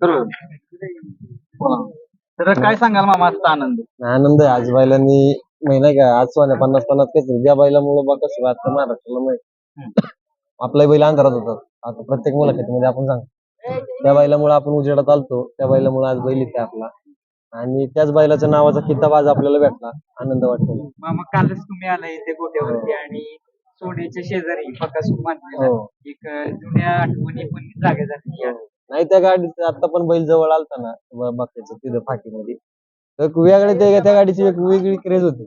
बरोबर. तर काय सांगाल मामा आजचा आनंद? आनंद आहे. आज बैलांनी म्हणजे नाही का आज सोन्या पन्नास पन्नास काही ज्या बैलामुळे बघा कसं आता महाराष्ट्राला माहीत आपलाही बैल अंधारात होतात. आता प्रत्येक मुलाखतीमध्ये आपण सांगतो त्या बैलामुळे आपण उजेडात आलतो. त्या बैलामुळे आज बैल इथे आपला. आणि त्याच बैलाच्या नावाचा किताब आज आपल्याला भेटला. आनंद वाटतो. मामा कालच तुम्ही आला इथे गोट्यावरती आणि सोन्याच्या शेजारी बकासूर मानलेला हो. एक अं, जुन्या आठवणी पण जागे झाली या नाही त्या गाडीत आता पण बैल जवळ आलता ना ब- तिथं फाटीमध्ये. तर एक वेगळे ते त्या गाडीची एक वेगळी क्रेज होती.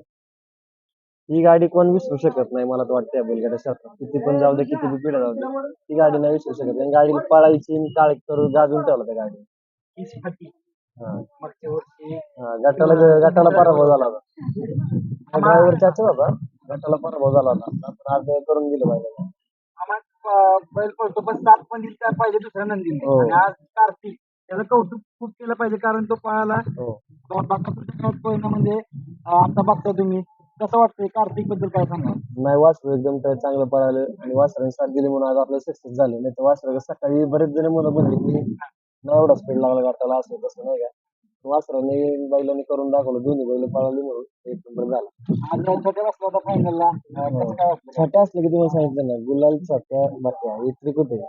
ही गाडी कोण विसरू शकत नाही मला तर वाटतं या बैलगाड्या किती पण जाऊ दे किती बी पिढ्या जाऊ दे ती गाडी नाही विसरू शकत. आणि गाडी पळायची आणि काळ करून गाजून ठेवला त्या गाडी हा. मागच्या वर्षी हा, गटाला गटाला पराभव झाला होता. ड्रायव्हर चाचा होता. गटाला पराभव झाला होता. पण आज करून दिलं पाहिजे आम्हा अं, बैल पळतो पण सात पण दिसला पाहिजे दुसऱ्या नंदीने. हो. आणि आज कार्तिक त्याचं कौतुक खूप केलं पाहिजे कारण तो पळाला. हो. बाकापूरच्या काळात पळणं म्हणजे अं, आता बघता तुम्ही. कसं वाटतंय कार्तिकबद्दल काय सांगा? नाही वासरू एकदम तर चांगलं पळालं आणि वासराने साथ दिली म्हणून आज आपलं सक्सेस झाले. नाही तर वासरा सकाळी बरेच जण मुलं म्हणले की नाही एवढा स्पीड लागला गाठाला असं तसं नाही का? वासराने बैलाने करून दाखवलं दोन्ही बैल पळाली म्हणून. एक नंबर झाला. आज छोट्या बसला होता फायनलला कसं काय वाटतं छोट्या असले की तुम्हाला सांगितलं ना गुलाल छोट्या बाक्या हे त्रिकुट आहे.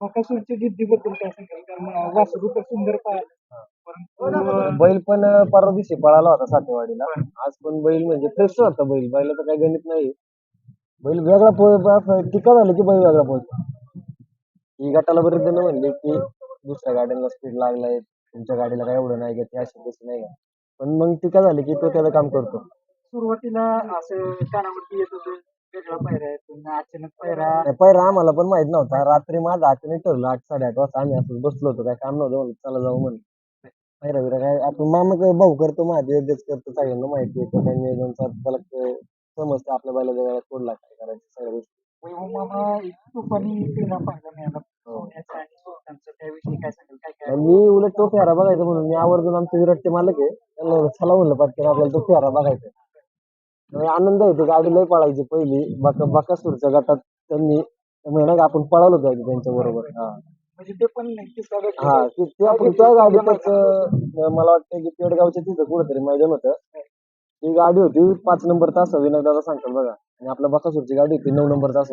बकासूरच्या जिद्दीबद्दल काय सांगाल? कारण अं, वासरू तर सुंदर पाहिलं परंतु बैल पण परवा दिवशी पळाला होता सातेवाडीला. आज पण बैल म्हणजे फ्रेश होता बैल. बैलाचं काही गणित नाही बैल वेगळा पळ टिका झालं की बैल वेगळा पळतो. ही गटाला बरेच जण म्हणले की दुसऱ्या गाड्यांना स्पीड लागलाय. तुमच्या गाडीला काय एवढं नाही का ते अशी तशी नाही का पण मग टिका झाली की तो त्याचं काम करतो. सुरुवातीला असं कानावरती येत होतं वेगळा पायरा आहे पुन्हा अचानक पायरा नाही, पहिला आम्हाला पण माहीत नव्हता. रात्री माझं अचानक ठरलं आठ साडेआठ वाजता आम्ही असं बसलो होतो. काय काम नव्हतं म्हणलं चला जाऊ म्हणलं. पहिला बिरा काय आपण मामा काय भाऊ करतो माझे योग्यच करतो सगळ्यांना माहिती आहे. तो काही नियोजन त्याला क- समजतं आपल्या बैलाच्या वेळात कोडला काय करायचं सगळ्या गोष्टी. वैभव मामा एक तुफानी फेरा पाहायला मिळाला. सोन्याचा आणि सोन्यांचा त्याविषयी काय सांगाल काय काय आणि मी उलट तो फेरा बघायचा म्हणून मी आवर्जून आमचे विराटचे मालक आहे त्यांना म्हणलं, चला म्हणलं पटकन आपल्याला तो फेरा बघायचा तर आनंद आहे ते गाडी लय पळायची पहिली बका बकासूरच्या गटात त्यांनी म्हणजे नाही का आपण पळालो जायचं त्यांच्या बरोबर हा. म्हणजे ते पण. हा ते त्या गाडीतच अं, मला वाटतं की पेडगावच्या तिथं कुठेतरी मैदान होतं. ती गाडी होती पाच नंबर तास विनायक दादा सांगतात बघा. आणि आपल्या बकासूरची गाडी होती नऊ नंबर तास.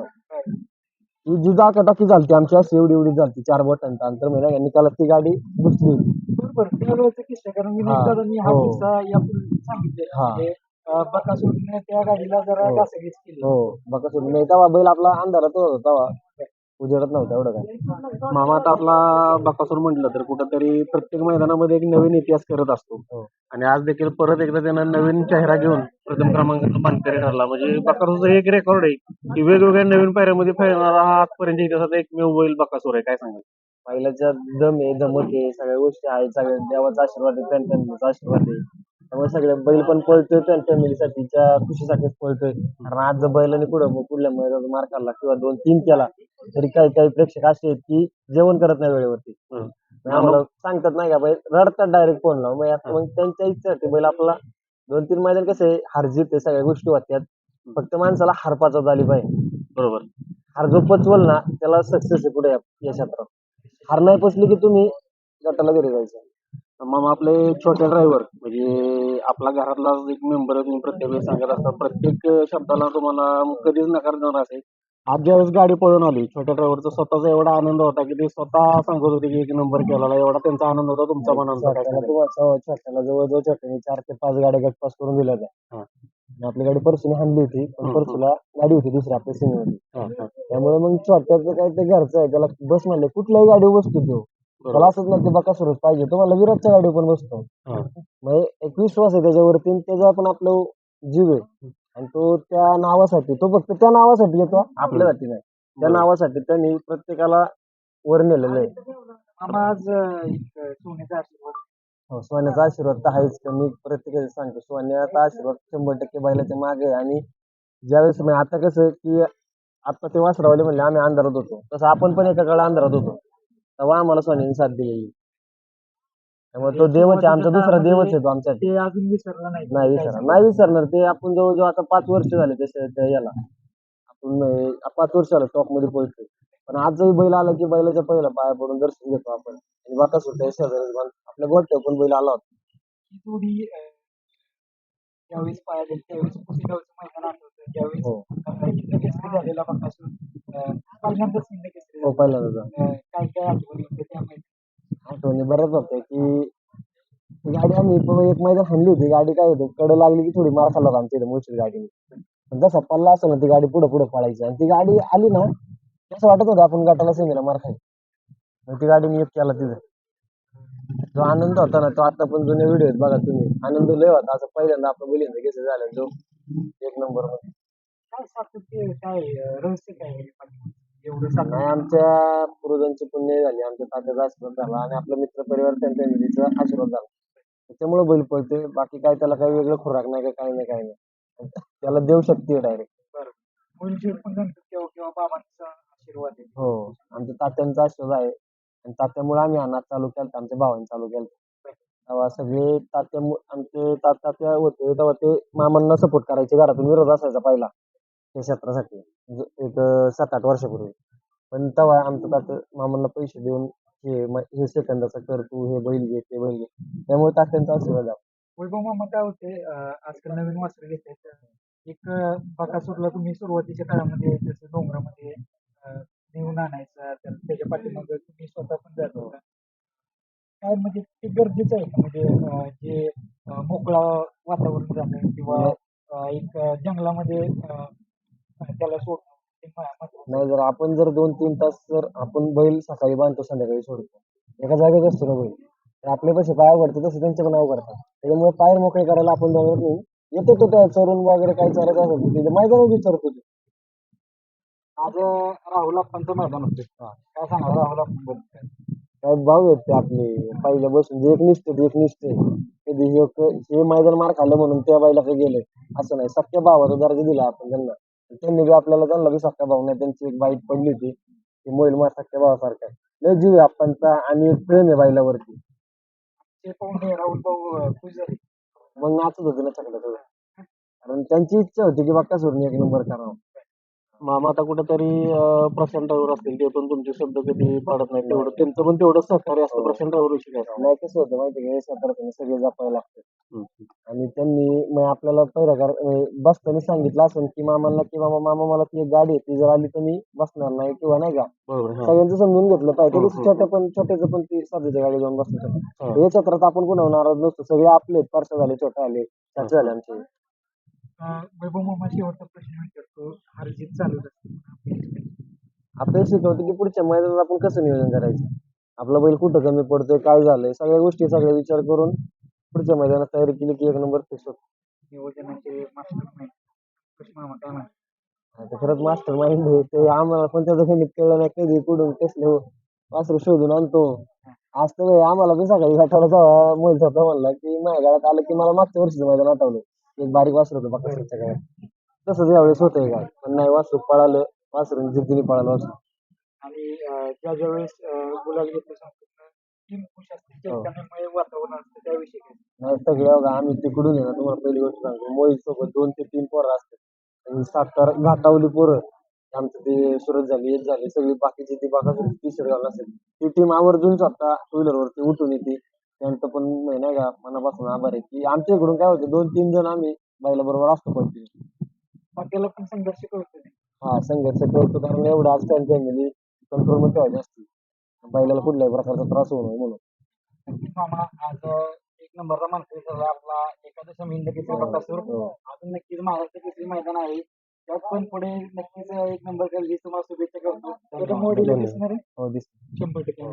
ही जी टाकी झालती आमची अशी एवढी एवढी झालती चार बोटांचा अंतर म्हणजे निकालात ती गाडी घुसली होती बरोबर त्यावेळेचा किस्सा कारण विनायक हा. दादांनी हा हो. किस्सा यापूर्वी सांगितले हा. म्हणजे अं, बकासूरने त्या गाडीला जरा हो. घासाघीस केली हो बकासूर नाही तेव्हा बैल आपला अंधारात होता तेव्हा उजेडत नव्हता एवढं काय. मामा आता आपला बकासूर म्हटलं तर कुठंतरी प्रत्येक मैदानामध्ये एक नवीन इतिहास करत असतो. हो. आणि आज देखील परत एकदा त्यानं नवीन चेहरा घेऊन प्रथम क्रमांकाचा मानकरी ठरला म्हणजे बकासूरचं एक रेकॉर्ड आहे की वेगवेगळ्या नवीन पायऱ्यामध्ये खेळणारा हा आजपर्यंत इतिहासाचा एकमेव बैल बकासूर आहे. काय सांगाल? बैलाच्या दम आहे धमक आहे सगळ्या गोष्टी आहेत. सगळ्या देवाचा आशीर्वाद आहे फॅमिलीचा आशीर्वाद आहे. त्यामुळे सगळे बैल पण पळतोय त्यान फॅमिलीसाठीच्या खुशीसाठीच पळतोय. कारण आज जर बैलाने पुढं पुढल्या मैदानात मार खाल्ला किंवा दोन तीन केला. तरी काही काही प्रेक्षक असे आहेत की जेवण करत नाही वेळेवरती. मग आम्हाला सांगतात नाही का बैल रडतात डायरेक्ट फोन लावून. मग आता मग त्यांच्या इच्छा बैल आपला दोन तीन मैदान कसं हार जीत आहे सगळ्या गोष्टी होत्यात. फक्त माणसाला हार पाचवता आली पाहिजे. बरोबर. हार जो पचवल ना त्याला सक्सेस आहे पुढे या क्षेत्रात. हार नाही पचली की तुम्ही गटाला घरी जायचं. मामा आपले छोटे ड्रायव्हर म्हणजे आपला घरातला एक मेंबर तुम्ही प्रत्येक वेळेस सांगत असतात प्रत्येक शब्दाला तुम्हाला कधीच नकार देणार असेल आज ज्यावेळेस गाडी पळून आली छोट्या ड्रायव्हरचा स्वतःचा एवढा आनंद होता की ते स्वतः सांगत होते की एक नंबर केला एवढा त्यांचा आनंद होता तुमचा काय छोट्याला जवळजवळ छोट्याने चार ते पाच गाड्या गटपास करून दिल्या हा. आणि आपली गाडी परसूने हाणली होती पण हम्म. परसूला गाडी होती दुसरी आपल्या सीमेमध्ये हा, हा. त्यामुळे मग छोट्याचं काय ते घरचं आहे त्याला बस म्हणले कुठल्याही गाडीवर बसतो तो त्याला असंच नाही की बकासुरच पाहिजे तुम्हाला विराटच्या गाडीवर पण बसतो हा. म्हणजे एक विश्वास आहे त्याच्यावरती आणि त्याचा पण आपलं जीव आहे आणि तो त्या नावासाठी तो फक्त त्या नावासाठी येतो आपल्यासाठी नाही. त्या नावासाठी त्यांनी प्रत्येकाला वर नेलेलं आहे. मामा आज एक सोन्याचा आशीर्वाद. हो सोन्याचा आशीर्वाद तर आहेच पण मी प्रत्येकाला सांगतो सोन्याचा आशीर्वाद शंभर टक्के बैलाच्या मागे आहे. आणि ज्यावेळेस म्हणजे आता कसं की आता ते वासरावले म्हणले आम्ही अंधारात होतो. तसं आपण पण एका काळा अंधारात होतो. तेव्हा आम्हाला सोन्याने साथ दिलेली. त्यामुळे तो देवच आहे आमचा दुसरा देवच आहे तो आमच्यासाठी. ते अजून विसरला नाही. नाही विसरणार. नाही विसरणार ते आपण जवळजवळ आता पाच वर्ष झाले तसे त्या याला. आपण पाच वर्ष झालं टॉपमध्ये पोहोचतोय. पण आजही बैल आला की बैलाच्या पहिला पाया पडून दर्शन घेतो आपण. आणि बाका सुट्ट्या शेजारी आपल्या गोट्या पण बैल आला होता. जोडी अं, ज्यावेळेस पाहिजे त्यावेळेस पुसेगावचं मैदान आठवतं ज्यावेळेस हो. अं, हिंद केसरी झालेला बकासूर अं, पहिल्यांदाच हिंद केसरी हो झाला. पहिल्यांदा जाऊन. अं, काय काय आठवणी होत्या? आठवणी बऱ्याच होत्या की ती गाडी आम्ही प- एक मैदा हाणली होती. गाडी काय होती? कडं लागली की थोडी मार खाल्ला होता आमच्या इथे मुळशीत गाडीने. पण जसा पल्ला असेल ना ती गाडी पुढे पुढे पळायची. आणि ती गाडी आली ना असं वाटत होतं आपण गटाला सेमीला मार खाई मग ती गाडीने एक केला तिथं. जो आनंद होता ना तो आता पण जुने व्हिडिओ आहेत बघा तुम्ही. आनंद लय होता. असं पहिल्यांदा आपलं बोलिंद कसं झालं जो एक नंबरमध्ये काय सातत्य काय अं, रहस्य काय आहे? नाही आमच्या पूर्वजांची पुण्य झाली. आमच्या तात्याचा आशीर्वाद झाला आणि आपला मित्र परिवार त्यांच्या फॅमिलीचा आशीर्वाद झाला. त्याच्यामुळे बैल पळते बाकी काय त्याला काही वेगळं खुराक नाही का काही नाही काही नाही. त्याला देव शक्ती डायरेक्ट किंवा बाबांचा आशीर्वाद आहे. हो. आमच्या तात्यांचा आशीर्वाद आहे. आणि तात्यामुळे आम्ही अनाथ चालू केलं आमच्या भावाने चालू केलं तेव्हा सगळे तात्या आमचे तात तात्या होते. तेव्हा ते मामांना सपोर्ट करायचे. घरातून विरोध असायचा पहिला. त्या क्षेत्रासाठी. म्हणजे एक सात आठ वर्षापूर्वी. पण तेव्हा आमचं तात्या मामांना पैसे देऊन हे म- हे सेकंदाचं कर तू हे बैल घे ते बैल घे. त्यामुळे तात्यांचा आशीर्वाद आहे वैभव मामा काय होते अं, आजकाल नवीन वस्त्र घेतात. एक अं, बकासूरला तुम्ही सुरुवातीच्या काळामध्ये जसं डोंगरामध्ये अं, नेऊन आणायचा. तर त्याच्या पाठीमागे तुम्ही स्वतः पण जात होता. काय म्हणजे ते गरजेचं आहे का? म्हणजे अं, जे अं, मोकळा वातावरण जाणं किंवा अं, एक अं, जंगलामध्ये अं, त्याला सोडणं नाही जर आपण जर दोन तीन तास जर आपण बैल सकाळी बांधतो संध्याकाळी सोडतो एका जागेच असतो ना बैल तर आपले पैसे पाय अवघडते तसे त्यांचे पण अवघडतात त्याच्यामुळे पायर मोकळे करायला आपण जवळ नाही. येतो तो त्या चरून वगैरे काही चालत असेल तर तिथे मैदान विचारतो तो. आज राहुल अप्पांचं मैदान होतं. काय सांगा राहुल अप्पांबद्दल काय? काय भाऊ आहेत ते आपले? पहिल्या बसून जे एक निष्ठ ते एक निष्ठ. कधी हे क- हे मैदान मार खाल्लं म्हणून त्या बाईला काही गेलंय. असं नाही सख्या भावाचा दर्जा दिला आपण त्यांना. त्यांनी बी आपल्याला त्यांना बी सख्या भाऊ नाही त्यांची एक बाईट पडली होती. की मोईल मार सख्या भावासारखा आहे. लय जीव आहे आप्पांचा आणि एक प्रेम आहे बाईलावरती. ते पाहून राहुल भाऊ अं, खुश झाले. मग नाचत होते ना सगळं सगळं. कारण त्यांची इच्छा होती की बाक्का सोडून एक नंबर करावा. मामा आता कुठेतरी प्रशांत ड्रायव्हर असतील ते पण तुमचे शब्द कधी पाडत नाही तेवढं त्यांचं पण तेवढं सहकार्य असतं. प्रशांत ड्रायव्हर विषयी काय? नाही कसं होतं माहिती का? क्षेत्रात सगळे जपायला लागतात. हम्म. आणि त्यांनी मग आपल्याला पहिला कर बसताना सांगितलं असेल की मामांना की मामा मामा मला ती एक गाडी आहे. ती जर आली तर मी बसणार नाही किंवा नाही का? बरोबर आहे, हा. सगळ्यांचं समजून घेतलं पाहिजे. हो, हो. छोट्या पण छोट्याचं पण ती सध्याच्या गाडी जाऊन बसू हा. या क्षेत्रात आपण कोणावर नाराज नसतो. सगळे आपले परसा झाले छोटे आले चाचे झाले आमचे. वैभव मामा शेवटचा प्रश्न विचारतो. हरजीत चालू असते आपल्याला शिकवतं की पुढच्या मैदानात आपण कसं नियोजन करायचं? आपला बैल कुठं कमी पडतोय काय झालंय सगळ्या गोष्टी सगळे विचार करून पुढच्या मैदानात तयारी केली की एक नंबर फिक्स होतो. नियोजनाचे मास्टर माइंड मामा खरंच मास्टर माइंड आहे. ते आम्हाला पण त्याचं काही कळलं नाही. कधी कुठून कसले हो? वासरू शोधून आणतो. आज तर आम्हाला बी सकाळी जावा मोहित होता म्हणला की माझ्या गाळात आलं की मला मागच्या वर्षीचं मैदान आठवलं. एक बारीक वासरू होतं बाकासरच्या गाळ्यात तसंच यावेळेस होतंय काय पण नाही वासरू पळालं वासरून जिद्दीने पळालं वासरू. आणि अं, ज्या ज्या वेळेस अं, गुलाल घेतो संपूर्ण टीम खुश असते. चैतन्यमय वातावरण असतं त्याविषयी काय? नाही सगळे बघा आम्ही तिकडून आहे ना तुम्हाला पहिली गोष्ट सांगतो. मोहित सोबत दोन ते तीन पोरं असतात. आणि सातार घाटावली पोरं. आमचं ते सुरत झाली येत झाली सगळी बाकीची ती बाका टी शर्ट घालून असेल. ती टीम आवर्जून स्वतः टू व्हीलरवरती उठून येते. त्यांचं पण म्हणजे नाही का मनापासून आभार आहे की आमच्या इकडून काय होतं दोन तीन जण आम्ही बैला बरोबर असतो कंटिन्यू बाकीला पण संघर्ष नाही हा संघर्ष करतो कारण एवढं आज त्यांची फॅमिली कंट्रोलमध्ये ठेवायची असते. बैलाला कुठल्याही प्रकारचा त्रास होऊ नये म्हणून. नक्कीच मामा आज एक नंबरचा मानकरी झाला आपला एकादश हिंद केसरी बकासूर हो. अजून नक्कीच महाराष्ट्र केसरी मैदान आहे. त्यात पण पुढे नक्कीच एक नंबर करेल ही तुम्हाला शुभेच्छा करतो. त्याच्या मोडीला दिसणार आहे? हो दिसतं शंभर टक्के.